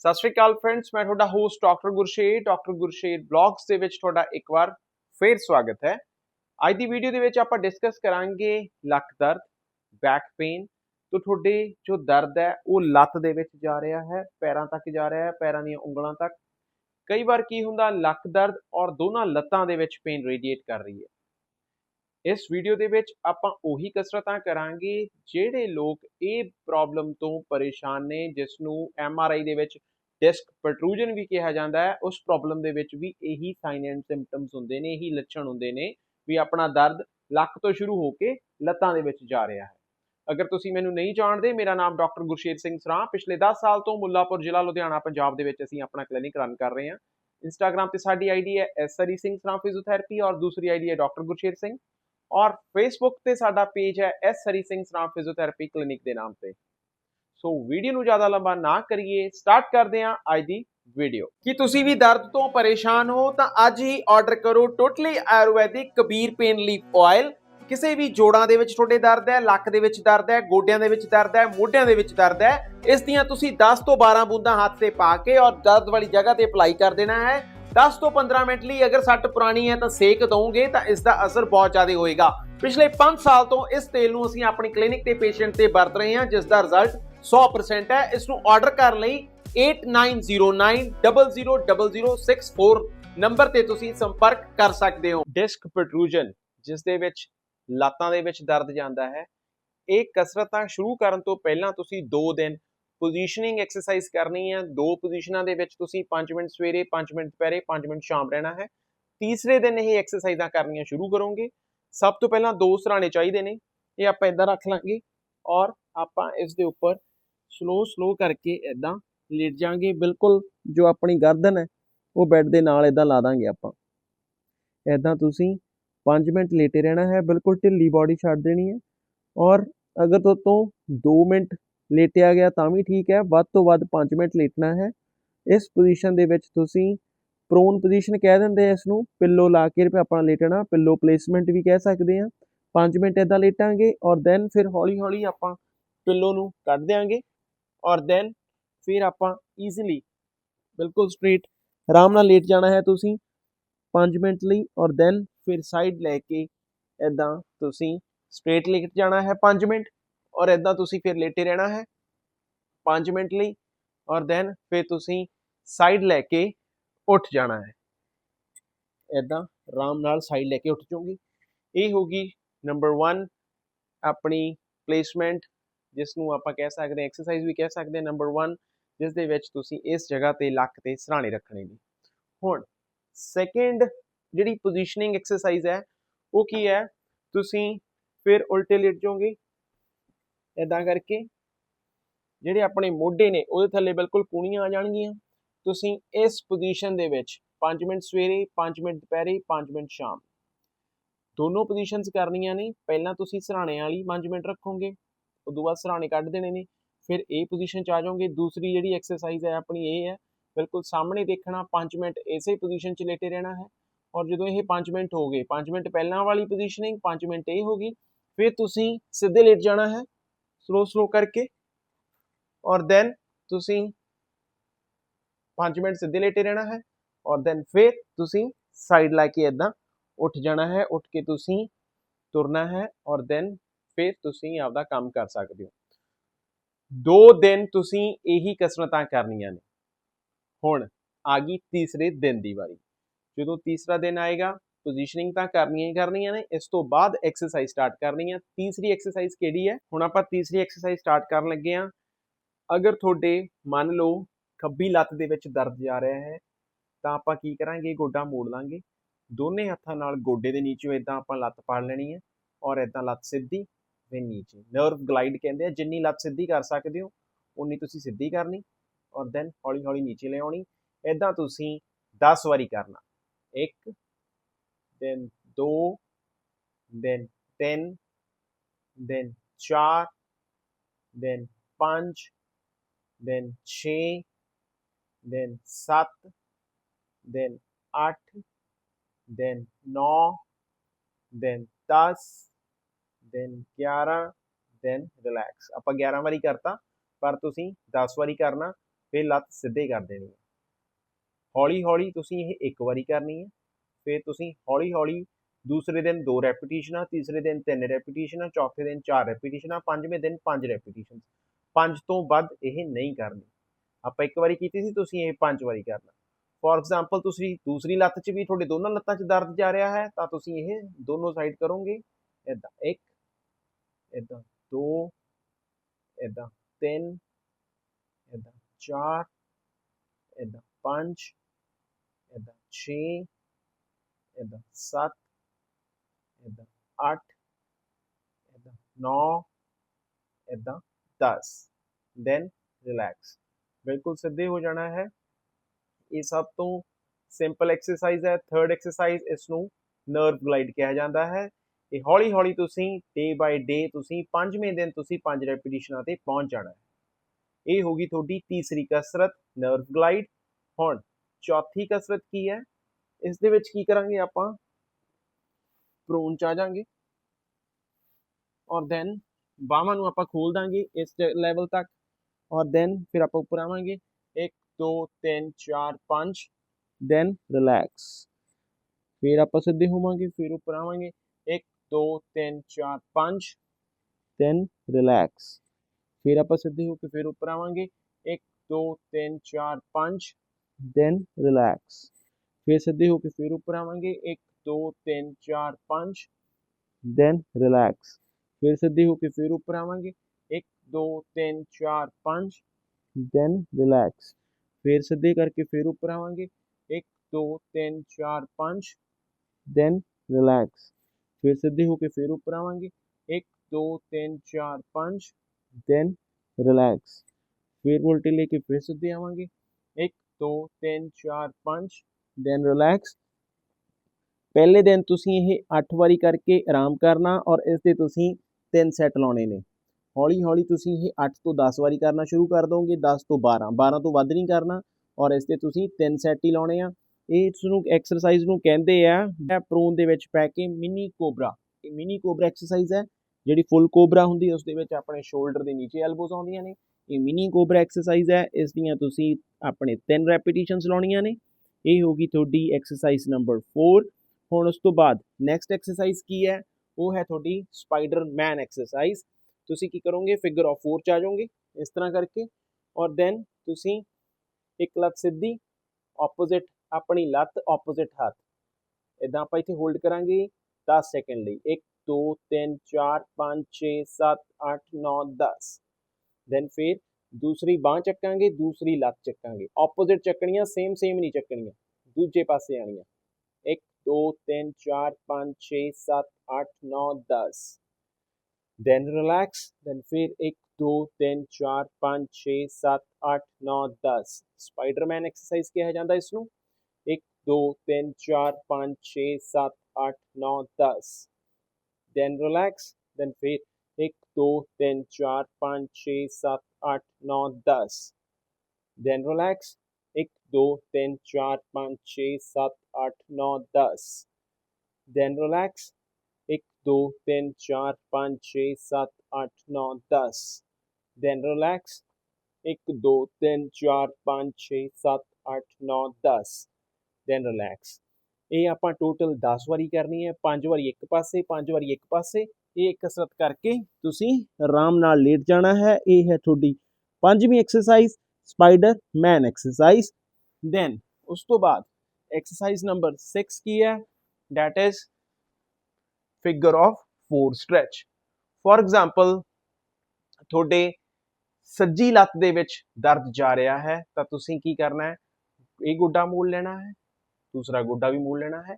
ਸਤਿ ਸ਼੍ਰੀ ਅਕਾਲ ਫਰੈਂਡਸ ਮੈਂ ਤੁਹਾਡਾ host doctor Gursher doctor Gursher blogs ਦੇ ਵਿੱਚ ਤੁਹਾਡਾ ਇੱਕ ਵਾਰ ਫੇਰ ਸਵਾਗਤ ਹੈ। ਅੱਜ ਦੀ ਵੀਡੀਓ ਦੇ ਵਿੱਚ ਆਪਾਂ ਡਿਸਕਸ ਕਰਾਂਗੇ ਲੱਕ ਦਰਦ ਬੈਕ ਪੇਨ ਤੋਂ ਤੁਹਾਡੇ ਜੋ ਦਰਦ ਹੈ, ਉਹ ਲੱਤ ਦੇ ਵਿੱਚ ਜਾ ਰਿਹਾ ਹੈ, ਪੈਰਾਂ ਤੱਕ ਜਾ ਰਿਹਾ ਹੈ, ਪੈਰਾਂ ਦੀਆਂ ਉਂਗਲਾਂ ਤੱਕ। ਕਈ ਵਾਰ ਕੀ ਹੁੰਦਾ, ਲੱਕ ਦਰਦ ਔਰ ਦੋਨਾਂ ਲੱਤਾਂ ਦੇ ਵਿੱਚ ਪੇਨ ਰੇਡੀਏਟ ਕਰ ਰਹੀ ਹੈ। ਇਸ ਵੀਡੀਓ ਦੇ ਵਿੱਚ ਆਪਾਂ ਉਹੀ ਕਸਰਤਾਂ ਕਰਾਂਗੇ ਜਿਹੜੇ ਲੋਕ ਇਹ ਪ੍ਰੋਬਲਮ ਤੋਂ ਪਰੇਸ਼ਾਨ ਨੇ ਜਿਸ ਨੂੰ ਐਮ ਆਰ ਆਈ ਦੇ ਵਿੱਚ ਡਿਸਕ ਪ੍ਰੋਟਰੂਜਨ ਵੀ ਕਿਹਾ ਜਾਂਦਾ ਹੈ, ਉਸ ਪ੍ਰੋਬਲਮ ਦੇ ਵਿੱਚ ਵੀ ਇਹੀ ਸਾਈਨ ਐਂਡ ਸਿੰਪਟਮਸ ਹੁੰਦੇ ਨੇ, ਇਹੀ ਲੱਛਣ ਹੁੰਦੇ ਨੇ ਵੀ ਆਪਣਾ ਦਰਦ ਲੱਕ ਤੋਂ ਸ਼ੁਰੂ ਹੋ ਕੇ ਲੱਤਾਂ ਦੇ ਵਿੱਚ ਜਾ ਰਿਹਾ ਹੈ। ਅਗਰ ਤੁਸੀਂ ਮੈਨੂੰ ਨਹੀਂ ਜਾਣਦੇ, ਮੇਰਾ ਨਾਮ ਡਾਕਟਰ ਗੁਰਸ਼ੇਰ ਸਿੰਘ ਸਰਾਂ, ਪਿਛਲੇ 10 ਸਾਲ ਤੋਂ ਮੁੱਲਾਪੁਰ ਜ਼ਿਲ੍ਹਾ ਲੁਧਿਆਣਾ, ਪੰਜਾਬ ਦੇ ਵਿੱਚ ਅਸੀਂ ਆਪਣਾ ਕਲੀਨਿਕ ਰਨ ਕਰ ਰਹੇ ਹਾਂ। ਇੰਸਟਾਗ੍ਰam ਤੇ ਸਾਡੀ ਆਈਡੀ ਹੈ ਐਸਰੀ ਸਿੰਘ ਸਰਾਂ ਫਿਜ਼ੀਓਥੈਰੇਪੀ ਔਰ ਦੂਸਰੀ ਆਈਡੀ ਹੈ ਡਾਕਟਰ ਗੁਰਸ਼ੇਰ ਸਿੰਘ। ਔਰ ਫੇਸਬੁੱਕ ਤੇ ਸਾਡਾ ਪੇਜ ਹੈ ਐਸ ਹਰੀ ਸਿੰਘ ਸਰਾਂ ਫਿਜ਼ੀਓਥੈਰੇਪੀ ਕਲੀਨਿਕ ਦੇ ਨਾਮ ਤੇ। ਸੋ ਵੀਡੀਓ ਨੂੰ ਜ਼ਿਆਦਾ ਲੰਬਾ ਨਾ ਕਰੀਏ। ਸਟਾਰਟ ਕਰਦੇ ਹਾਂ ਅੱਜ ਦੀ ਵੀਡੀਓ ਕੀ ਤੁਸੀਂ ਵੀ ਦਰਦ ਤੋਂ ਪਰੇਸ਼ਾਨ ਹੋ, ਤਾਂ ਅੱਜ ਹੀ ਆਰਡਰ ਕਰੋ totally Ayurvedic Kabir pain leaf oil ਕਿਸੇ ਵੀ ਜੋੜਾਂ ਦੇ ਵਿੱਚ ਤੁਹਾਡੇ ਦਰਦ ਹੈ, ਲੱਕ ਦੇ ਵਿੱਚ ਦਰਦ ਹੈ, ਗੋਡਿਆਂ ਦੇ ਵਿੱਚ ਦਰਦ ਹੈ, ਮੋਢਿਆਂ ਦੇ ਵਿੱਚ ਦਰਦ ਹੈ, ਇਸ ਦੀਆਂ ਤੁਸੀਂ 10 ਤੋਂ 12 ਬੂੰਦਾਂ ਹੱਥ ਤੇ ਪਾ ਕੇ ਔਰ ਦਰਦ ਵਾਲੀ ਜਗ੍ਹਾ ਤੇ ਅਪਲਾਈ ਕਰ ਦੇਣਾ ਹੈ। 10 ਤੋਂ 15 ਮਿੰਟ ਲਈ ਅਗਰ ਸੱਟ ਪੁਰਾਣੀ ਹੈ ਤਾਂ ਸੇਕ ਦਵੋਗੇ ਤਾਂ ਇਸ ਦਾ ਅਸਰ ਬਹੁਤ ਜ਼ਿਆਦਾ ਹੋਏਗਾ। ਪਿਛਲੇ 5 ਸਾਲ ਤੋਂ ਇਸ ਤੇਲ ਨੂੰ ਅਸੀਂ ਆਪਣੀ ਕਲੀਨਿਕ ਤੇ ਪੇਸ਼ੈਂਟ ਤੇ ਵਰਤ ਰਹੇ ਹਾਂ, ਜਿਸ ਦਾ ਰਿਜ਼ਲਟ 100% ਹੈ। ਇਸ ਨੂੰ ਆਰਡਰ ਕਰਨ ਲਈ 8909000064 ਨੰਬਰ ਤੇ ਤੁਸੀਂ ਸੰਪਰਕ ਕਰ ਸਕਦੇ ਹੋ। ਡਿਸਕ ਪ੍ਰੋਟਰੂਜਨ ਜਿਸ ਦੇ ਵਿੱਚ ਲੱਤਾਂ ਦੇ ਵਿੱਚ ਦਰਦ ਜਾਂਦਾ ਹੈ, ਇਹ ਕਸਰਤਾਂ ਸ਼ੁਰੂ ਕਰਨ ਤੋਂ ਪਹਿਲਾਂ ਤੁਸੀਂ 2 ਦਿਨ ਪੋਜੀਸ਼ਨਿੰਗ ਐਕਸਰਸਾਈਜ਼ ਕਰਨੀ ਹੈ ਦੋ ਪੋਜੀਸ਼ਨਾਂ ਦੇ ਵਿੱਚ ਤੁਸੀਂ 5 ਮਿੰਟ ਸਵੇਰੇ 5 ਮਿੰਟ ਦੁਪਹਿਰੇ 5 ਮਿੰਟ ਸ਼ਾਮ ਰਹਿਣਾ ਹੈ। ਤੀਸਰੇ ਦਿਨ ਇਹ ਐਕਸਰਸਾਈਜ਼ਾਂ ਕਰਨੀਆਂ ਸ਼ੁਰੂ ਕਰੋਗੇ। ਸਭ ਤੋਂ ਪਹਿਲਾਂ ਦੋ ਸਰਾਣੇ ਚਾਹੀਦੇ ਨੇ। ਇਹ ਆਪਾਂ ਇਦਾਂ ਰੱਖ ਲਾਂਗੇ ਔਰ ਆਪਾਂ ਇਸ ਦੇ ਉੱਪਰ ਸਲੋ ਸਲੋ ਕਰਕੇ ਇਦਾਂ ਲੇਟ ਜਾਾਂਗੇ ਬਿਲਕੁਲ ਜੋ ਆਪਣੀ ਗਰਦਨ ਹੈ, ਉਹ ਬੈੱਡ ਦੇ ਨਾਲ ਇਦਾਂ ਲਾ ਦਾਂਗੇ ਆਪਾਂ। ਇਦਾਂ ਤੁਸੀਂ 5 ਮਿੰਟ ਲੇਟੇ ਰਹਿਣਾ ਹੈ। ਬਿਲਕੁਲ ਢਿੱਲੀ ਬਾਡੀ ਛੱਡ ਦੇਣੀ ਹੈ। ਔਰ ਅਗਰ ਤੋਂ ਤੋਂ 2 ਮਿੰਟ ਲੇਟਿਆ ਗਿਆ ਤਾਂ ਵੀ ਠੀਕ ਹੈ। ਵੱਧ ਤੋਂ ਵੱਧ 5 ਮਿੰਟ ਲੇਟਣਾ ਹੈ। ਇਸ ਪੋਜੀਸ਼ਨ ਦੇ ਵਿੱਚ ਤੁਸੀਂ ਪ੍ਰੋਨ ਪੋਜੀਸ਼ਨ ਕਹਿ ਦਿੰਦੇ ਆ ਇਸ ਨੂੰ ਪਿੱਲੋ ਲਾ ਕੇ ਆਪਾਂ ਲੇਟਣਾ ਪਿੱਲੋ ਪਲੇਸਮੈਂਟ ਵੀ ਕਹਿ ਸਕਦੇ ਆ 5 ਮਿੰਟ ਇਦਾਂ ਲੇਟਾਂਗੇ ਔਰ ਦੈਨ ਫਿਰ ਹੌਲੀ ਹੌਲੀ ਆਪਾਂ ਪਿੱਲੋ ਨੂੰ ਕੱਢ ਦਿਆਂਗੇ। ਔਰ ਦੈਨ ਫਿਰ ਆਪਾਂ ਈਜ਼ੀਲੀ ਬਿਲਕੁਲ ਸਟ੍ਰੇਟ ਆਰਾਮ ਨਾਲ ਲੇਟ ਜਾਣਾ ਹੈ ਤੁਸੀਂ 5 ਮਿੰਟ ਲਈ। ਔਰ ਦੈਨ ਫਿਰ ਸਾਈਡ ਲੈ ਕੇ ਇਦਾਂ ਤੁਸੀਂ ਸਟ੍ਰੇਟ ਲੇਟ ਜਾਣਾ ਹੈ 5 ਮਿੰਟ। ਔਰ ਇਦਾਂ ਤੁਸੀਂ ਫਿਰ ਲੇਟੇ ਰਹਿਣਾ ਹੈ 5 ਮਿੰਟ ਲਈ ਔਰ ਦੈਨ ਫਿਰ ਤੁਸੀਂ ਸਾਈਡ ਲੈ ਕੇ ਉੱਠ ਜਾਣਾ ਹੈ। ਇਦਾਂ ਆਰਾਮ ਨਾਲ ਸਾਈਡ ਲੈ ਕੇ ਉੱਠ ਜਾਓਗੇ। ਇਹ ਹੋਗੀ ਨੰਬਰ 1 ਆਪਣੀ ਪਲੇਸਮੈਂਟ ਜਿਸ ਨੂੰ ਆਪਾਂ ਕਹਿ ਸਕਦੇ ਹਾਂ ਐਕਸਰਸਾਈਜ਼ ਵੀ ਕਹਿ ਸਕਦੇ ਹਾਂ। ਨੰਬਰ 1 ਜਿਸ ਦੇ ਵਿੱਚ ਤੁਸੀਂ ਇਸ ਜਗ੍ਹਾ ਤੇ ਲੱਕ ਤੇ ਸਰਾਣੇ ਰੱਖਣੇ ਨੇ। ਹੁਣ ਸੈਕਿੰਡ ਜਿਹੜੀ ਪੋਜੀਸ਼ਨਿੰਗ ਐਕਸਰਸਾਈਜ਼ ਹੈ, ਉਹ ਕੀ ਹੈ? ਤੁਸੀਂ ਫਿਰ ਉਲਟੇ ਲੇਟ ਜਾਓਗੇ। ਇਦਾਂ ਕਰਕੇ ਜਿਹੜੇ ਆਪਣੇ ਮੋਢੇ ਨੇ, ਉਹਦੇ ਥੱਲੇ ਬਿਲਕੁਲ ਕੂਣੀਆਂ ਆ ਜਾਣਗੀਆਂ। ਤੁਸੀਂ ਇਸ ਪੋਜੀਸ਼ਨ ਦੇ ਵਿੱਚ 5 ਮਿੰਟ ਸਵੇਰੇ 5 ਮਿੰਟ ਦੁਪਹਿਰੇ 5 ਮਿੰਟ ਸ਼ਾਮ। ਦੋਨੋਂ ਪੋਜੀਸ਼ਨਸ ਕਰਨੀਆਂ ਨੇ। ਪਹਿਲਾਂ ਤੁਸੀਂ ਸਰਾਣੇ ਵਾਲੀ 5 ਮਿੰਟ ਰੱਖੋਗੇ, ਉਦੋਂ ਬਾਅਦ ਸਰਾਣੇ ਕੱਢ ਦੇਣੇ ਨੇ। ਫਿਰ ਇਹ ਪੋਜੀਸ਼ਨ 'ਚ ਆ ਜਾਓਗੇ। ਦੂਸਰੀ ਜਿਹੜੀ ਐਕਸਰਸਾਈਜ਼ ਹੈ, ਆਪਣੀ ਇਹ ਹੈ, ਬਿਲਕੁਲ ਸਾਹਮਣੇ ਦੇਖਣਾ 5 ਮਿੰਟ ਇਸੇ ਪੋਜੀਸ਼ਨ 'ਚ ਲੇਟੇ ਰਹਿਣਾ ਹੈ। ਔਰ ਜਦੋਂ ਇਹ 5 ਮਿੰਟ ਹੋ ਗਏ 5 ਮਿੰਟ ਪਹਿਲਾਂ ਵਾਲੀ ਪੋਜੀਸ਼ਨਿੰਗ 5 ਮਿੰਟ ਇਹ ਹੋ ਗਈ। ਫਿਰ ਤੁਸੀਂ ਸਿੱਧੇ ਲੇਟ ਜਾਣਾ ਹੈ। ਸਲੋ ਸਲੋ ਕਰਕੇ ਔਰ ਦੈਨ ਤੁਸੀਂ 5 ਮਿੰਟ ਸਿੱਧੇ ਲੇਟੇ ਰਹਿਣਾ ਹੈ ਔਰ ਦੈਨ ਫਿਰ ਤੁਸੀਂ ਸਾਈਡ ਲਾ ਕੇ ਇਦਾਂ ਉੱਠ ਜਾਣਾ ਹੈ, ਉੱਠ ਕੇ ਤੁਸੀਂ ਤੁਰਨਾ ਹੈ ਔਰ ਦੈਨ ਫਿਰ ਤੁਸੀਂ ਆਪਦਾ ਕੰਮ ਕਰ ਸਕਦੇ ਹੋ। ਦੋ ਦਿਨ ਤੁਸੀਂ ਇਹੀ ਕਸਰਤਾਂ ਕਰਨੀਆਂ ਨੇ। ਹੁਣ ਆ ਗਈ ਤੀਸਰੇ ਦਿਨ ਦੀ ਵਾਰੀ। ਜਦੋਂ ਤੀਸਰਾ ਦਿਨ ਆਏਗਾ ਪੋਜੀਸ਼ਨਿੰਗ ਤਾਂ ਕਰਨੀਆਂ ਹੀ ਕਰਨੀਆਂ ਨੇ, ਇਸ ਤੋਂ ਬਾਅਦ ਐਕਸਰਸਾਈਜ਼ ਸਟਾਰਟ ਕਰਨੀ ਹੈ ਤੀਸਰੀ ਐਕਸਰਸਾਈਜ਼ ਕਿਹੜੀ ਹੈ? ਹੁਣ ਆਪਾਂ ਤੀਸਰੀ ਐਕਸਰਸਾਈਜ਼ ਸਟਾਰਟ ਕਰਨ ਲੱਗੇ ਹਾਂ। ਅਗਰ ਤੁਹਾਡੇ ਮੰਨ ਲਓ ਖੱਬੀ ਲੱਤ ਦੇ ਵਿੱਚ ਦਰਦ ਜਾ ਰਿਹਾ ਹੈ, ਤਾਂ ਆਪਾਂ ਕੀ ਕਰਾਂਗੇ? ਗੋਡਾ ਮੋੜ ਲਾਂਗੇ। ਦੋਨੇ ਹੱਥਾਂ ਨਾਲ ਗੋਡੇ ਦੇ ਨੀਚੇ ਇਦਾਂ ਆਪਾਂ ਲੱਤ ਪਾੜ ਲੈਣੀ ਹੈ ਔਰ ਇਦਾਂ ਲੱਤ ਸਿੱਧੀ ਫਿਰ ਨੀਚੇ। ਨਰਵ ਗਲਾਈਡ ਕਹਿੰਦੇ ਆ, ਜਿੰਨੀ ਲੱਤ ਸਿੱਧੀ ਕਰ ਸਕਦੇ ਹੋ ਉਨੀ ਤੁਸੀਂ ਸਿੱਧੀ ਕਰਨੀ ਔਰ ਦੈਨ ਹੌਲੀ ਹੌਲੀ ਨੀਚੇ ਲੈ ਆਉਣੀ ਇਦਾਂ ਤੁਸੀਂ 10 ਵਾਰੀ ਕਰਨਾ। 1 then 2 then 3 then 4 then 5 then 6 then 7 then 8 then 9 then 10 then 11 then relax ਆਪਾਂ 11 ਵਾਰੀ ਕਰਤਾ ਪਰ ਤੁਸੀਂ 10 ਵਾਰੀ ਕਰਨਾ ਫਿਰ ਲੱਤ ਸਿੱਧੇ ਕਰ ਦੇਣੀ ਹੈ ਹੌਲੀ ਹੌਲੀ ਤੁਸੀਂ ਇਹ ਇੱਕ ਵਾਰੀ ਕਰਨੀ ਹੈ ਫਿਰ ਤੁਸੀਂ ਹੌਲੀ ਹੌਲੀ ਦੂਸਰੇ ਦਿਨ ਦੋ ਰੈਪੀਟੀਸ਼ਨਾਂ ਤੀਸਰੇ ਦਿਨ ਤਿੰਨ ਰੈਪੀਟੀਸ਼ਨਾਂ ਚੌਥੇ ਦਿਨ ਚਾਰ ਰੈਪੀਟੀਸ਼ਨਾਂ ਪੰਜਵੇਂ ਦਿਨ ਪੰਜ ਰੈਪੀਟੀਸ਼ਨਸ ਪੰਜ ਤੋਂ ਵੱਧ ਇਹ ਨਹੀਂ ਕਰਨੀ। ਆਪਾਂ ਇੱਕ ਵਾਰੀ ਕੀਤੀ ਸੀ, ਤੁਸੀਂ ਇਹ ਪੰਜ ਵਾਰੀ ਕਰਨਾ। ਫੋਰ ਐਗਜ਼ਾਮਪਲ ਤੁਸੀਂ ਦੂਸਰੀ ਲੱਤ 'ਚ ਵੀ ਤੁਹਾਡੇ ਦੋਨਾਂ ਲੱਤਾਂ 'ਚ ਦਰਦ ਜਾ ਰਿਹਾ ਹੈ, ਤਾਂ ਤੁਸੀਂ ਇਹ ਦੋਨੋਂ ਸਾਈਡ ਕਰੋਗੇ। ਇਦਾਂ ਇੱਕ ਇਦਾਂ ਦੋ ਇਦਾਂ ਤਿੰਨ ਇਦਾਂ ਚਾਰ ਇਦਾਂ ਪੰਜ ਇਦਾਂ 6 ਇਦਾਂ 7 ਇਦਾਂ 8 ਇਦਾਂ 9 ਇਦਾਂ 10 ਦੈਨ ਰਿਲੈਕਸ ਬਿਲਕੁਲ ਸਿੱਧੇ ਹੋ ਜਾਣਾ ਹੈ। ਇਹ ਸਭ ਤੋਂ ਸਿੰਪਲ ਐਕਸਰਸਾਈਜ਼ ਹੈ। ਥਰਡ ਐਕਸਰਸਾਈਜ਼ ਇਸ ਨੂੰ ਨਰਵ ਗਲਾਈਡ ਕਿਹਾ ਜਾਂਦਾ ਹੈ। ਇਹ ਹੌਲੀ ਹੌਲੀ ਤੁਸੀਂ ਡੇ ਬਾਈ ਡੇ ਤੁਸੀਂ ਪੰਜਵੇਂ ਦਿਨ ਤੁਸੀਂ ਪੰਜ ਰੈਪੀਟੀਸ਼ਨਾਂ ਤੇ ਪਹੁੰਚ ਜਾਣਾ ਹੈ। ਇਹ ਹੋਗੀ ਤੁਹਾਡੀ ਤੀਸਰੀ ਕਸਰਤ ਨਰਵ ਗਲਾਈਡ ਹੁਣ ਚੌਥੀ ਕਸਰਤ ਕੀ ਹੈ? ਇਸ ਦੇ ਵਿੱਚ ਕੀ ਕਰਾਂਗੇ ਆਪਾਂ? ਪ੍ਰੋਨ ਚ ਆ ਜਾਾਂਗੇ। ਔਰ ਦੈਨ ਬਾਹਾਂ ਨੂੰ ਆਪਾਂ ਖੋਲ ਦਾਂਗੇ ਇਸ ਲੈਵਲ ਤੱਕ। ਔਰ ਦੈਨ ਫਿਰ ਆਪਾਂ ਉੱਪਰ ਆਵਾਂਗੇ। 1 2 3 4 5 ਦੈਨ ਰਿਲੈਕਸ ਫਿਰ ਆਪਾਂ ਸਿੱਧੇ ਹੋਵਾਂਗੇ, ਫਿਰ ਉੱਪਰ ਆਵਾਂਗੇ। 1 2 3 4 5 ਦੈਨ ਰਿਲੈਕਸ ਫਿਰ ਆਪਾਂ ਸਿੱਧੇ ਹੋ ਕੇ ਫਿਰ ਉੱਪਰ ਆਵਾਂਗੇ। 1 2 3 4 5 ਦੈਨ ਰਿਲੈਕਸ ਫਿਰ ਸਿੱਧੇ ਹੋ ਕੇ ਫਿਰ ਉੱਪਰ ਆਵਾਂਗੇ 1 2 3 4 5 ਦੈਨ ਰਿਲੈਕਸ ਫਿਰ ਸਿੱਧੇ ਹੋ ਕੇ ਫਿਰ ਉੱਪਰ ਆਵਾਂਗੇ 1 2 3 4 5 ਦੈਨ ਰਿਲੈਕਸ ਫਿਰ ਸਿੱਧੇ ਕਰਕੇ ਫਿਰ ਉੱਪਰ ਆਵਾਂਗੇ 1 2 3 4 5 ਦੈਨ ਰਿਲੈਕਸ ਫਿਰ ਸਿੱਧੇ ਹੋ ਕੇ ਫਿਰ ਉੱਪਰ ਆਵਾਂਗੇ 1 2 3 4 5 ਦੈਨ ਰਿਲੈਕਸ ਫਿਰ ਉਲਟੀ ਲੈ ਕੇ ਫਿਰ ਸਿੱਧੇ ਆਵਾਂਗੇ 1 2 3 4 5 ਦੈਨ ਰਿਲੈਕਸ ਪਹਿਲੇ ਦਿਨ ਤੁਸੀਂ ਇਹ 8 ਵਾਰੀ ਕਰਕੇ ਆਰਾਮ ਕਰਨਾ ਔਰ ਇਸ 'ਤੇ ਤੁਸੀਂ 3 ਸੈੱਟ ਲਾਉਣੇ ਨੇ। ਹੌਲੀ ਹੌਲੀ ਤੁਸੀਂ ਇਹ 8 ਤੋਂ 10 ਵਾਰੀ ਕਰਨਾ ਸ਼ੁਰੂ ਕਰ ਦੋਗੇ 10 ਤੋਂ 12 12 ਤੋਂ ਵੱਧ ਨਹੀਂ ਕਰਨਾ ਔਰ ਇਸ ਤੇ ਤੁਸੀਂ 3 ਸੈੱਟ ਹੀ ਲਾਉਣੇ ਆ। ਇਸ ਨੂੰ ਐਕਸਰਸਾਈਜ਼ ਨੂੰ ਕਹਿੰਦੇ ਆ ਪ੍ਰੋਨ ਦੇ ਵਿੱਚ ਪੈ ਕੇ ਮਿਨੀ ਕੋਬਰਾ ਇਹ ਮਿਨੀ ਕੋਬਰਾ ਐਕਸਰਸਾਈਜ਼ ਹੈ, ਜਿਹੜੀ ਫੁੱਲ ਕੋਬਰਾ ਹੁੰਦੀ ਹੈ ਉਸ ਦੇ ਵਿੱਚ ਆਪਣੇ ਸ਼ੋਲਡਰ ਦੇ ਨੀਚੇ ਐਲਬੋਜ਼ ਆਉਂਦੀਆਂ ਨੇ। ਇਹ ਮਿਨੀ ਕੋਬਰਾ ਐਕਸਰਸਾਈਜ਼ ਹੈ, ਇਸ ਦੀਆਂ ਤੁਸੀਂ ਆਪਣੇ 3 ਰੈਪੀਟੀਸ਼ਨਸ ਲਾਉਣੀਆਂ ਨੇ। ਇਹ ਹੋਗੀ ਤੁਹਾਡੀ ਐਕਸਰਸਾਈਜ਼ ਨੰਬਰ 4 ਹੁਣ ਉਸ ਤੋਂ ਬਾਅਦ ਨੈਕਸਟ ਐਕਸਰਸਾਈਜ਼ ਕੀ ਹੈ? ਉਹ ਹੈ ਤੁਹਾਡੀ ਸਪਾਈਡਰਮੈਨ ਐਕਸਰਸਾਈਜ਼ ਤੁਸੀਂ ਕੀ ਕਰੋਗੇ? ਫਿਗਰ ਆਫ 4 ਚ ਆ ਜਾਓਗੇ ਇਸ ਤਰ੍ਹਾਂ ਕਰਕੇ। ਔਰ ਦੈਨ ਤੁਸੀਂ ਇੱਕ ਲੱਤ ਸਿੱਧੀ ਆਪੋਜ਼ਿਟ ਆਪਣੀ ਲੱਤ ਆਪੋਜ਼ਿਟ ਹੱਥ। ਇਦਾਂ ਆਪਾਂ ਇੱਥੇ ਹੋਲਡ ਕਰਾਂਗੇ 10 ਸੈਕਿੰਡ ਲਈ। 1 2 3 4 5 6 7 8 9 10 ਦੈਨ ਫਿਰ ਦੂਸਰੀ ਬਾਹ ਚੱਕਾਂਗੇ ਦੂਸਰੀ ਲੱਤ ਚੱਕਾਂਗੇ ਆਪੋਜ਼ਿਟ ਚੱਕਣੀਆਂ ਸੇਮ ਸੇਮ ਨਹੀਂ ਚੱਕਣੀਆਂ ਦੂਜੇ ਪਾਸੇ ਆਣੀਆਂ 1 2 3 4 5 6 7 8 9 10 then relax then फिर 1 2 3 4 5 6 7 8 9 10 ਸਪਾਈਡਰਮੈਨ ਐਕਸਰਸਾਈਜ਼ ਕਿਹਾ ਜਾਂਦਾ ਇਸ ਨੂੰ 1 2 3 4 5 6 7 8 9 10 then relax then फिर 1 2 3 4 5 6 7 8 9 10 then relax 1 2 3 4 5 6 7 8 9 10 then relax 1 2 3 4 5 6 7 8 9 10 then relax 1 2 3 4 5 6 7 8 9 10 then relax ਇਹ ਆਪਾਂ ਟੋਟਲ 10 ਵਾਰੀ ਕਰਨੀ ਹੈ 5 ਵਾਰੀ ਇੱਕ ਪਾਸੇ 5 ਵਾਰੀ ਇੱਕ ਪਾਸੇ ਇਹ ਕਸਰਤ ਕਰਕੇ ਤੁਸੀਂ ਆਰਾਮ ਨਾਲ ਲੇਟ ਜਾਣਾ ਹੈ। ਇਹ ਹੈ ਤੁਹਾਡੀ ਪੰਜਵੀਂ exercise spider man exercise then ਉਸ ਤੋਂ ਬਾਅਦ ਐਕਸਰਸਾਈਜ਼ ਨੰਬਰ 6 ਕੀ ਹੈ? That is figure of four stretch for example, ਤੁਹਾਡੇ ਸੱਜੀ ਲੱਤ ਦੇ ਵਿੱਚ ਦਰਦ ਜਾ ਰਿਹਾ ਹੈ ਤਾਂ ਤੁਸੀਂ ਕੀ ਕਰਨਾ ਹੈ? ਇਹ ਗੋਡਾ ਮੋੜ ਲੈਣਾ ਹੈ। ਦੂਸਰਾ ਗੋਡਾ ਵੀ ਮੋੜ ਲੈਣਾ ਹੈ।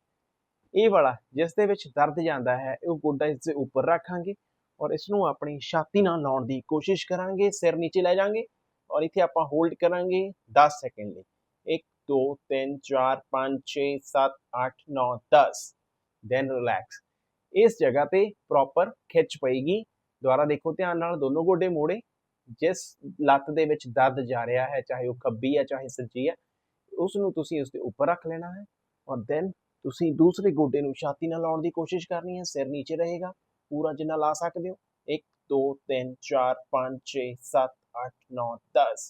ਇਹ ਵਾਲਾ ਜਿਸ ਦੇ ਵਿੱਚ ਦਰਦ ਜਾਂਦਾ ਹੈ ਉਹ ਗੋਡਾ ਇਸ ਦੇ ਉੱਪਰ ਰੱਖਾਂਗੇ ਔਰ ਇਸ ਨੂੰ ਆਪਣੀ ਛਾਤੀ ਨਾਲ ਲਾਉਣ ਦੀ ਕੋਸ਼ਿਸ਼ ਕਰਾਂਗੇ, ਸਿਰ ਨੀਚੇ ਲੈ ਜਾਾਂਗੇ ਔਰ ਇੱਥੇ ਆਪਾਂ ਹੋਲਡ ਕਰਾਂਗੇ 10 ਸੈਕਿੰਡ ਲਈ। 1 2 3 4 5 6 7 8 9 10 ਦੈਨ ਰਿਲੈਕਸ ਇਸ ਜਗ੍ਹਾ ਤੇ ਪ੍ਰੋਪਰ ਖਿੱਚ ਪਏਗੀ। ਦੁਬਾਰਾ ਦੇਖੋ ਧਿਆਨ ਨਾਲ ਦੋਨੋਂ ਗੋਡੇ ਮੋੜੇ। ਜਿਸ ਲੱਤ ਦੇ ਵਿੱਚ ਦਰਦ ਜਾ ਰਿਹਾ ਹੈ, ਚਾਹੇ ਉਹ ਖੱਬੀ ਹੈ, ਚਾਹੇ ਸੱਜੀ ਹੈ, ਉਸ ਨੂੰ ਤੁਸੀਂ ਉਸ ਦੇ ਉੱਪਰ ਰੱਖ ਲੈਣਾ ਹੈ ਔਰ ਦੈਨ ਤੁਸੀਂ ਦੂਸਰੇ ਗੋਡੇ ਨੂੰ ਛਾਤੀ ਨਾਲ ਲਾਉਣ ਦੀ ਕੋਸ਼ਿਸ਼ ਕਰਨੀ ਹੈ, ਸਿਰ ਨੀਚੇ ਰਹੇਗਾ, ਪੂਰਾ ਜਿੰਨਾ ਲਾ ਸਕਦੇ ਹੋ 1 2 3 4 5 6 7 8 9 10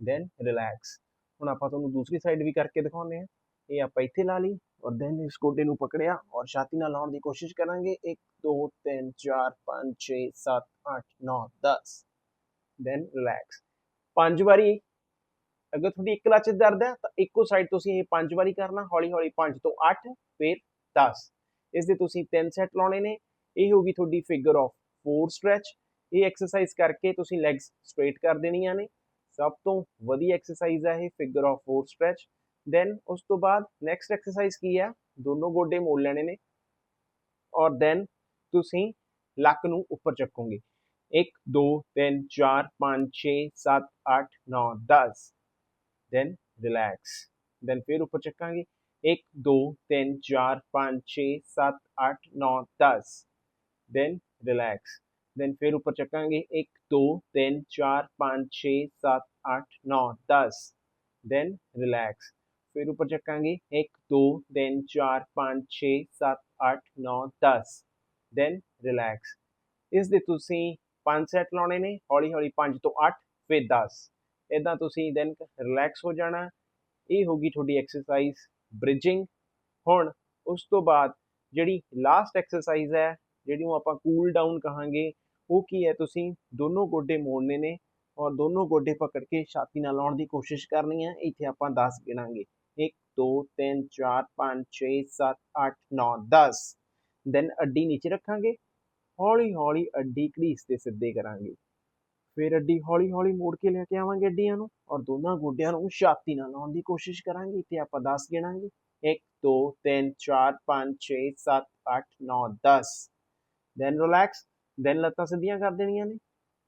ਦੈਨ ਰਿਲੈਕਸ ਹੁਣ ਆਪਾਂ ਤੁਹਾਨੂੰ ਦੂਸਰੀ ਸਾਈਡ ਵੀ ਕਰਕੇ ਦਿਖਾਉਂਦੇ ਹਾਂ। ਇਹ ਆਪਾਂ ਇੱਥੇ ਲਾ ਲਈ ਔਰ ਦੈਨ ਇਸ ਗੋਡੇ ਨੂੰ ਪਕੜਿਆ ਔਰ ਛਾਤੀ ਨਾਲ ਲਾਉਣ ਦੀ ਕੋਸ਼ਿਸ਼ ਕਰਾਂਗੇ। 1 2 3 4 5 6 7 8 9 10 ਦੈਨ ਰਿਲੈਕਸ ਪੰਜ ਵਾਰੀ ਅਗਰ ਤੁਹਾਡੀ ਇੱਕ ਲੱਤ 'ਚ ਦਰਦ ਹੈ, ਤਾਂ ਇੱਕੋ ਸਾਈਡ ਤੁਸੀਂ ਇਹ ਪੰਜ ਵਾਰੀ ਕਰਨਾ ਹੌਲੀ ਹੌਲੀ 5 ਤੋਂ 8 ਫਿਰ 10 ਇਸ ਦੇ ਤੁਸੀਂ 3 ਸੈੱਟ ਲਾਉਣੇ ਨੇ। ਇਹ ਹੋਗੀ ਤੁਹਾਡੀ ਫਿਗਰ ਆਫ 4 ਸਟ੍ਰੈਚ ਇਹ ਐਕਸਰਸਾਈਜ਼ ਕਰਕੇ ਤੁਸੀਂ ਲੈਗਸ ਸਟ੍ਰੇਟ ਕਰ ਦੇਣੀਆਂ ਨੇ। ਸਭ ਤੋਂ ਵਧੀਆ ਐਕਸਰਸਾਈਜ਼ ਹੈ ਇਹ ਫਿਗਰ ਆਫ 4 ਸਟ੍ਰੈਚ ਦੈਨ ਉਸ ਤੋਂ ਬਾਅਦ ਨੈਕਸਟ ਐਕਸਰਸਾਈਜ਼ ਕੀ ਹੈ? ਦੋਨੋਂ ਗੋਡੇ ਮੋੜ ਲੈਣੇ ਨੇ। ਔਰ ਦੈਨ ਤੁਸੀਂ ਲੱਕ ਨੂੰ ਉੱਪਰ ਚੱਕੋਗੇ। 1 2 3 4 5 6 7 8 9 10 ਦੈਨ ਰਿਲੈਕਸ ਦੈਨ ਫਿਰ ਉੱਪਰ ਚੱਕਾਂਗੇ 1 2 3 4 5 6 7 8 9 10 ਦੈਨ ਰਿਲੈਕਸ ਦੈਨ ਫਿਰ ਉੱਪਰ ਚੱਕਾਂਗੇ 1 2 3 4 5 6 7 8 9 10 ਦੈਨ ਰਿਲੈਕਸ ਫਿਰ ਉੱਪਰ ਚੱਕਾਂਗੇ 1 2 3 4 5 6 7 8 9 10 ਦੈਨ ਰਿਲੈਕਸ ਇਸ ਦੇ ਤੁਸੀਂ 5 ਸੈਟ ਲਾਉਣੇ ਨੇ ਹੌਲੀ ਹੌਲੀ 5 ਤੋਂ 8 ਫਿਰ 10 ਇਦਾਂ ਤੁਸੀਂ ਦੈਨ ਰਿਲੈਕਸ ਹੋ ਜਾਣਾ। ਇਹ ਹੋਗੀ ਤੁਹਾਡੀ ਐਕਸਰਸਾਈਜ਼ ਬ੍ਰਿਜਿੰਗ ਹੁਣ ਉਸ ਤੋਂ ਬਾਅਦ ਜਿਹੜੀ ਲਾਸਟ ਐਕਸਰਸਾਈਜ਼ ਹੈ, ਜਿਹੜੀ ਨੂੰ ਆਪਾਂ ਕੂਲ ਡਾਊਨ ਕਹਾਂਗੇ, ਉਹ ਕੀ ਹੈ ਤੁਸੀਂ ਦੋਨੋਂ ਗੋਡੇ ਮੋੜਨੇ ਨੇ ਔਰ ਦੋਨੋਂ ਗੋਡੇ ਪਕੜ ਕੇ ਛਾਤੀ ਨਾਲ ਲਾਉਣ ਦੀ ਕੋਸ਼ਿਸ਼ ਕਰਨੀ ਹੈ। ਇੱਥੇ ਆਪਾਂ 10 ਗਿਣਾਂਗੇ 1 2 3 4 5 6 7 8 9 10 ਦੈਨ ਅੱਡੀ ਨੀਚੇ ਰੱਖਾਂਗੇ। ਹੌਲੀ ਹੌਲੀ ਅੱਡੀ ਘੜੀਸ ਤੇ ਸਿੱਧੇ ਕਰਾਂਗੇ। ਫਿਰ ਅੱਡੀ ਹੌਲੀ ਹੌਲੀ ਮੋੜ ਕੇ ਲੈ ਕੇ ਆਵਾਂਗੇ ਅੱਡੀਆਂ ਨੂੰ ਔਰ ਦੋਨਾਂ ਗੋਡਿਆਂ ਨੂੰ ਛਾਤੀ ਨਾਲ ਲਾਉਣ ਦੀ ਕੋਸ਼ਿਸ਼ ਕਰਾਂਗੇ ਤੇ ਆਪਾਂ 10 ਗਿਣਾਂਗੇ। 1 2 3 4 5 6 7 8 9 10 ਦੈਨ ਰਿਲੈਕਸ ਦੈਨ ਲੱਤਾਂ ਸਿੱਧੀਆਂ ਕਰ ਦੇਣੀਆਂ ਨੇ।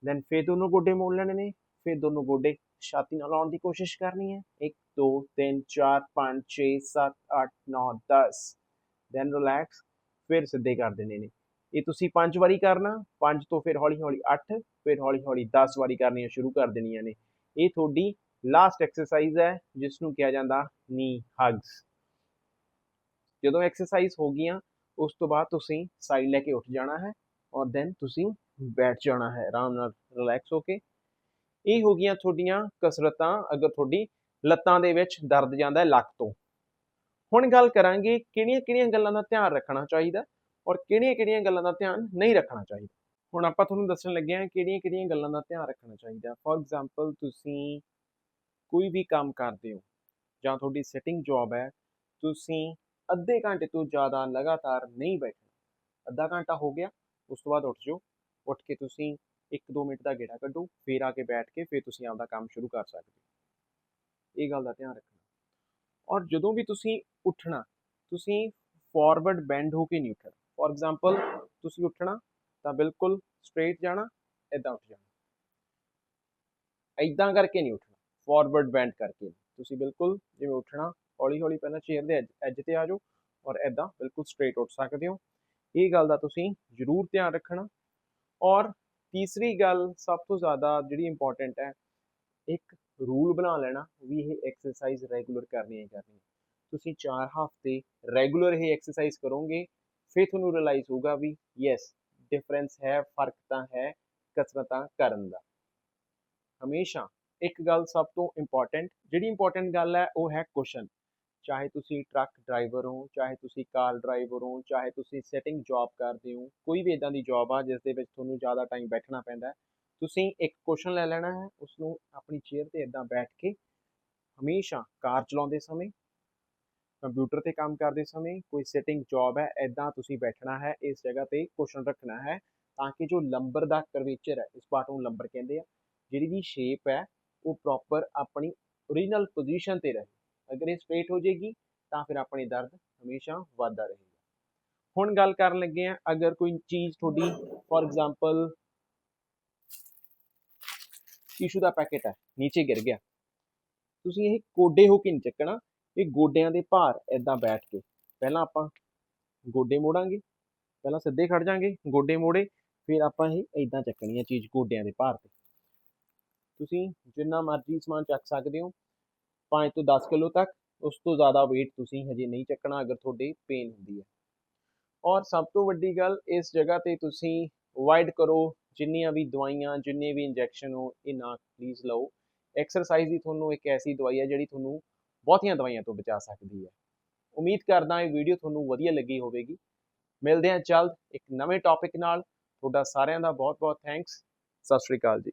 ਦੈਨ ਫਿਰ ਦੋਨੋਂ ਗੋਡੇ ਮੋੜ ਲੈਣੇ ਨੇ। ਫਿਰ ਦੋਨੋਂ ਗੋਡੇ ਛਾਤੀ ਨਾਲ ਲਾਉਣ ਦੀ ਕੋਸ਼ਿਸ਼ ਕਰਨੀ ਹੈ। 1 2 3 4 5 6 7 8 9 10 ਦੈਨ ਰਿਲੈਕਸ ਫਿਰ ਸਿੱਧੇ ਕਰ ਦੇਣੇ ਨੇ। ਇਹ ਤੁਸੀਂ ਪੰਜ ਵਾਰੀ ਕਰਨਾ, ਪੰਜ ਤੋਂ ਫਿਰ ਹੌਲੀ ਹੌਲੀ 8 ਫਿਰ ਹੌਲੀ ਹੌਲੀ 10 ਵਾਰੀ ਕਰਨੀਆਂ ਸ਼ੁਰੂ ਕਰ ਦੇਣੀਆਂ ਨੇ। ਇਹ ਤੁਹਾਡੀ ਲਾਸਟ ਐਕਸਰਸਾਈਜ਼ ਹੈ ਜਿਸ ਨੂੰ ਕਿਹਾ ਜਾਂਦਾ ਨੀ ਹਗਸ ਜਦੋਂ ਐਕਸਰਸਾਈਜ਼ ਹੋ ਗਈਆਂ, ਉਸ ਤੋਂ ਬਾਅਦ ਤੁਸੀਂ ਸਾਈਡ ਲੈ ਕੇ ਉੱਠ ਜਾਣਾ ਹੈ ਔਰ ਦੈਨ ਤੁਸੀਂ ਬੈਠ ਜਾਣਾ ਹੈ, ਆਰਾਮ ਨਾਲ ਰਿਲੈਕਸ ਹੋ ਕੇ। ਇਹ ਹੋ ਗਈਆਂ ਤੁਹਾਡੀਆਂ ਕਸਰਤਾਂ, ਅਗਰ ਤੁਹਾਡੀ ਲੱਤਾਂ ਦੇ ਵਿੱਚ ਦਰਦ ਜਾਂਦਾ ਹੈ, ਲੱਕ ਤੋਂ। ਹੁਣ ਗੱਲ ਕਰਾਂਗੇ ਕਿਹੜੀਆਂ-ਕਿਹੜੀਆਂ ਗੱਲਾਂ ਦਾ ਧਿਆਨ ਰੱਖਣਾ ਚਾਹੀਦਾ ਔਰ ਕਿਹੜੀਆਂ-ਕਿਹੜੀਆਂ ਗੱਲਾਂ ਦਾ ਧਿਆਨ ਨਹੀਂ ਰੱਖਣਾ ਚਾਹੀਦਾ। ਹੁਣ ਆਪਾਂ ਤੁਹਾਨੂੰ ਦੱਸਣ ਲੱਗੇ ਹਾਂ ਕਿਹੜੀਆਂ-ਕਿਹੜੀਆਂ ਗੱਲਾਂ ਦਾ ਧਿਆਨ ਰੱਖਣਾ ਚਾਹੀਦਾ। ਫੋਰ ਐਗਜ਼ਾਮਪਲ ਤੁਸੀਂ ਕੋਈ ਵੀ ਕੰਮ ਕਰਦੇ ਹੋ ਜਾਂ ਤੁਹਾਡੀ ਸਿਟਿੰਗ ਜੌਬ ਹੈ, ਤੁਸੀਂ ਅੱਧੇ ਘੰਟੇ ਤੋਂ ਜ਼ਿਆਦਾ ਲਗਾਤਾਰ ਨਹੀਂ ਬੈਠਣਾ। ਅੱਧਾ ਘੰਟਾ ਹੋ ਗਿਆ, ਉਸ ਤੋਂ ਬਾਅਦ ਉੱਠ ਜਾਓ। ਉੱਠ ਕੇ ਤੁਸੀਂ 1-2 ਮਿੰਟ ਦਾ ਗੇੜਾ ਕੱਢੋ, ਫੇਰ ਆ ਕੇ ਬੈਠ ਕੇ ਫੇਰ ਤੁਸੀਂ ਆਪਦਾ ਕੰਮ ਸ਼ੁਰੂ ਕਰ ਸਕਦੇ ਹੋ। ਇਹ ਗੱਲ ਦਾ ਧਿਆਨ ਰੱਖਣਾ। ਔਰ ਜਦੋਂ ਵੀ ਤੁਸੀਂ ਉੱਠਣਾ, ਤੁਸੀਂ ਫਾਰਵਰਡ ਬੈਂਡ ਹੋ ਕੇ ਨਹੀਂ ਉੱਠਣਾ। ਫੋਰ ਐਗਜ਼ਾਮਪਲ ਤੁਸੀਂ ਉੱਠਣਾ ਤਾਂ ਬਿਲਕੁਲ ਸਟ੍ਰੇਟ ਜਾਣਾ ਇਦਾਂ ਉੱਠ ਜਾਣਾ। ਇਦਾਂ ਕਰਕੇ ਨਹੀਂ ਉੱਠਣਾ ਫਾਰਵਰਡ ਬੈਂਡ ਕਰਕੇ ਤੁਸੀਂ ਬਿਲਕੁਲ ਜਿਵੇਂ ਉੱਠਣਾ ਹੌਲੀ ਹੌਲੀ ਪਹਿਲਾਂ ਚੇਅਰ ਦੇ ਐਜ ਤੇ ਆ ਜਾਓ ਔਰ ਇਦਾਂ ਬਿਲਕੁਲ ਸਟ੍ਰੇਟ ਉੱਠ ਸਕਦੇ ਹੋ। ਇਹ ਗੱਲ ਦਾ ਤੁਸੀਂ ਜ਼ਰੂਰ ਧਿਆਨ ਰੱਖਣਾ। ਔਰ ਤੀਸਰੀ ਗੱਲ ਸਭ ਤੋਂ ਜ਼ਿਆਦਾ ਜਿਹੜੀ ਇੰਪੋਰਟੈਂਟ ਹੈ, ਇੱਕ ਰੂਲ ਬਣਾ ਲੈਣਾ ਵੀ ਇਹ ਐਕਸਰਸਾਈਜ਼ ਰੈਗੂਲਰ ਕਰਨੀ ਹੈ ਕਰਨੀ ਹੈ ਤੁਸੀਂ 4 ਹਫ਼ਤੇ ਰੈਗੂਲਰ ਇਹ ਐਕਸਰਸਾਈਜ਼ ਕਰੋਗੇ, ਫਿਰ ਤੁਹਾਨੂੰ ਰਿਅਲਾਈਜ਼ ਹੋਊਗਾ ਵੀ ਯੈਸ ਡਿਫਰੈਂਸ ਹੈ, ਫ਼ਰਕ ਤਾਂ ਹੈ ਕਸਰਤਾਂ ਕਰਨ ਦਾ। ਹਮੇਸ਼ਾ ਇੱਕ ਗੱਲ ਸਭ ਤੋਂ ਇੰਪੋਰਟੈਂਟ ਜਿਹੜੀ ਇੰਪੋਰਟੈਂਟ ਗੱਲ ਹੈ, ਉਹ ਹੈ ਕੁਸ਼ਨ ਚਾਹੇ ਤੁਸੀਂ ਟਰੱਕ ਡਰਾਈਵਰ ਹੋ, ਚਾਹੇ ਤੁਸੀਂ ਕਾਰ ਡਰਾਈਵਰ ਹੋ, ਚਾਹੇ ਤੁਸੀਂ ਸੈਟਿੰਗ ਜੌਬ ਕਰਦੇ ਹੋ, ਕੋਈ ਵੀ ਇਦਾਂ ਦੀ ਜੌਬ ਆ, ਜਿਸ ਦੇ ਵਿੱਚ ਤੁਹਾਨੂੰ ਜ਼ਿਆਦਾ ਟਾਈਮ ਬੈਠਣਾ ਪੈਂਦਾ ਤੁਸੀਂ ਇੱਕ ਕੁਸ਼ਨ ਲੈ ਲੈਣਾ ਹੈ ਉਸ ਨੂੰ ਆਪਣੀ ਚੇਅਰ ਤੇ ਇਦਾਂ ਬੈਠ ਕੇ ਹਮੇਸ਼ਾ ਕਾਰ ਚਲਾਉਂਦੇ ਸਮੇਂ ਕੰਪਿਊਟਰ ਤੇ ਕੰਮ ਕਰਦੇ ਸਮੇਂ ਕੋਈ ਸੈਟਿੰਗ ਜੌਬ ਹੈ ਇਦਾਂ ਤੁਸੀਂ ਬੈਠਣਾ ਹੈ, ਇਸ ਜਗ੍ਹਾ ਤੇ ਕੁਸ਼ਨ ਰੱਖਣਾ ਹੈ ਤਾਂ ਕਿ ਜੋ ਲੰਬਰ ਦਾ ਕਰਵੇਚਰ ਹੈ, ਇਸ ਪਾਰਟ ਨੂੰ ਲੰਬਰ ਕਹਿੰਦੇ ਆ, ਜਿਹੜੀ ਵੀ ਸ਼ੇਪ ਹੈ, ਉਹ ਪ੍ਰੋਪਰ ਆਪਣੀ ਓਰੀਜਨਲ ਪੋਜੀਸ਼ਨ ਤੇ ਰਹੇ। ਅਗਰ ਇਹ ਸਟ੍ਰੇਟ ਹੋ ਜਾਏਗੀ ਤਾਂ ਫਿਰ ਆਪਣੇ ਦਰਦ ਹਮੇਸ਼ਾ ਵੱਧਦਾ ਰਹੇਗਾ। ਹੁਣ ਗੱਲ ਕਰਨ ਲੱਗੇ ਆ ਅਗਰ ਕੋਈ ਚੀਜ਼ ਤੁਹਾਡੀ ਫੋਰ ਐਗਜ਼ਾਮਪਲ ਟਿਸ਼ੂ ਦਾ ਪੈਕੇਟ ਹੈ, ਨੀਚੇ ਗਿਰ ਗਿਆ, ਤੁਸੀਂ ਇਹ ਕੋਡੇ ਹੋ ਕੇ ਨਹੀਂ ਚੱਕਣਾ। ਇਹ ਗੋਡਿਆਂ ਦੇ ਭਾਰ ਇਦਾਂ ਬੈਠ ਕੇ। ਪਹਿਲਾਂ ਆਪਾਂ ਗੋਡੇ ਮੋੜਾਂਗੇ, ਪਹਿਲਾਂ ਸਿੱਧੇ ਖੜ ਜਾਾਂਗੇ, ਗੋਡੇ ਮੋੜੇ, ਫਿਰ ਆਪਾਂ ਇਹ ਇਦਾਂ ਚੱਕਣੀ ਹੈ ਚੀਜ਼ ਗੋਡਿਆਂ ਦੇ ਭਾਰ ਤੇ। ਤੁਸੀਂ ਜਿੰਨਾ ਮਰਜ਼ੀ ਸਮਾਨ ਚੱਕ ਸਕਦੇ ਹੋ 5 ਤੋਂ 10 ਕਿਲੋ ਤੱਕ, ਉਸ ਤੋਂ ਜ਼ਿਆਦਾ weight ਤੁਸੀਂ ਹਜੇ ਨਹੀਂ ਚੱਕਣਾ ਅਗਰ ਤੁਹਾਡੇ ਪੇਨ ਹੁੰਦੀ ਹੈ। ਔਰ ਸਭ ਤੋਂ ਵੱਡੀ ਗੱਲ, ਇਸ ਜਗ੍ਹਾ ਤੇ ਤੁਸੀਂ ਅਵੋਇਡ ਕਰੋ ਜਿੰਨੀਆਂ ਵੀ ਦਵਾਈਆਂ, ਜਿੰਨੇ ਵੀ ਇੰਜੈਕਸ਼ਨ ਹੋ, ਇਹ ਨਾ ਪਲੀਜ਼ ਲਓ। ਐਕਸਰਸਾਈਜ਼ ਹੀ ਤੁਹਾਨੂੰ ਇੱਕ ਐਸੀ ਦਵਾਈ ਹੈ ਜਿਹੜੀ ਤੁਹਾਨੂੰ ਬਹੁਤੀਆਂ ਦਵਾਈਆਂ ਤੋਂ ਬਚਾ ਸਕਦੀ ਹੈ। ਉਮੀਦ ਕਰਦਾ ਇਹ ਵੀਡੀਓ ਤੁਹਾਨੂੰ ਵਧੀਆ ਲੱਗੀ ਹੋਵੇਗੀ। ਮਿਲਦੇ ਹਾਂ ਜਲਦ ਇੱਕ ਨਵੇਂ ਟੌਪਿਕ ਨਾਲ। ਤੁਹਾਡਾ ਸਾਰਿਆਂ ਦਾ ਬਹੁਤ ਬਹੁਤ ਥੈਂਕਸ ਸਤਿ ਸ਼੍ਰੀ ਅਕਾਲ ਜੀ।